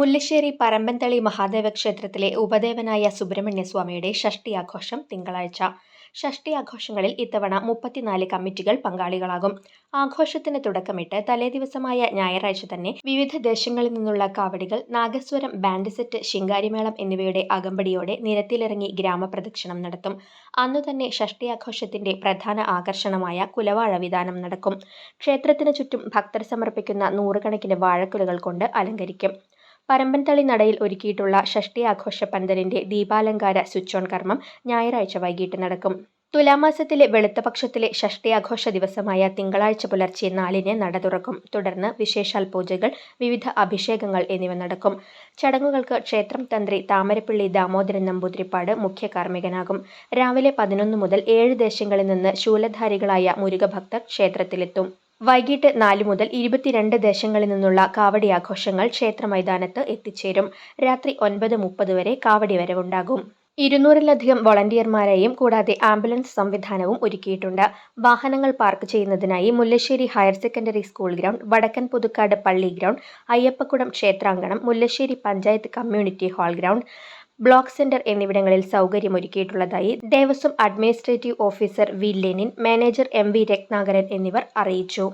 മുല്ലശ്ശേരി പരമ്പൻതളി മഹാദേവ ക്ഷേത്രത്തിലെ ഉപദേവനായ സുബ്രഹ്മണ്യ സ്വാമിയുടെ ഷഷ്ടി ആഘോഷം തിങ്കളാഴ്ച. ഷഷ്ടി ആഘോഷങ്ങളിൽ ഇത്തവണ മുപ്പത്തിനാല് കമ്മിറ്റികൾ പങ്കാളികളാകും. ആഘോഷത്തിന് തുടക്കമിട്ട് തലേദിവസമായ ഞായറാഴ്ച തന്നെ വിവിധ ദേശങ്ങളിൽ നിന്നുള്ള കാവടികൾ നാഗസ്വരം ബാൻഡ് സെറ്റ് ശിങ്കാരിമേളം എന്നിവയുടെ അകമ്പടിയോടെ നിരത്തിലിറങ്ങി ഗ്രാമപ്രദക്ഷിണം നടത്തും. അന്നു തന്നെ ഷഷ്ടി ആഘോഷത്തിന്റെ പ്രധാന ആകർഷണമായ കുലവാഴ വിധാനം നടക്കും. ക്ഷേത്രത്തിന് ചുറ്റും ഭക്തർ സമർപ്പിക്കുന്ന നൂറുകണക്കിന് വാഴക്കുലകൾ കൊണ്ട് അലങ്കരിക്കും. പരമ്പൻതളി നടയിൽ ഒരുക്കിയിട്ടുള്ള ഷഷ്ടി ആഘോഷ പന്തലിന്റെ ദീപാലങ്കാര സ്വിച്ച് ഓൺ കർമ്മം ഞായറാഴ്ച വൈകിട്ട് നടക്കും. തുലാമാസത്തിലെ വെളുത്തപക്ഷത്തിലെ ആഘോഷ ദിവസമായ തിങ്കളാഴ്ച പുലർച്ചെ നാലിന് നട തുറക്കും. തുടർന്ന് വിശേഷാൽ പൂജകൾ വിവിധ അഭിഷേകങ്ങൾ എന്നിവ നടക്കും. ചടങ്ങുകൾക്ക് ക്ഷേത്രം തന്ത്രി താമരപ്പള്ളി ദാമോദരൻ നമ്പൂതിരിപ്പാട് മുഖ്യ കാർമ്മികനാകും. രാവിലെ പതിനൊന്ന് മുതൽ ഏഴ് ദേശങ്ങളിൽ നിന്ന് ശൂലധാരികളായ മുരുകഭക്തർ ക്ഷേത്രത്തിലെത്തും. വൈകിട്ട് നാല് മുതൽ ഇരുപത്തിരണ്ട് ദേശങ്ങളിൽ നിന്നുള്ള കാവടി ആഘോഷങ്ങൾ ക്ഷേത്ര മൈതാനത്ത് എത്തിച്ചേരും. രാത്രി ഒൻപത് മുപ്പത് വരെ കാവടി വരവുണ്ടാകും. ഇരുന്നൂറിലധികം വോളണ്ടിയർമാരെയും കൂടാതെ ആംബുലൻസ് സംവിധാനവും ഒരുക്കിയിട്ടുണ്ട്. വാഹനങ്ങൾ പാർക്ക് ചെയ്യുന്നതിനായി Mullassery higher secondary school ground വടക്കൻ പുതുക്കാട് പള്ളി ground അയ്യപ്പക്കുടം ക്ഷേത്രാങ്കണം Mullassery panchayat community hall ground block centre എന്നിവിടങ്ങളിൽ സൗകര്യമൊരുക്കിയിട്ടുള്ളതായി Devaswom administrative officer V Lenin manager M V Ratnakaran എന്നിവർ അറിയിച്ചു.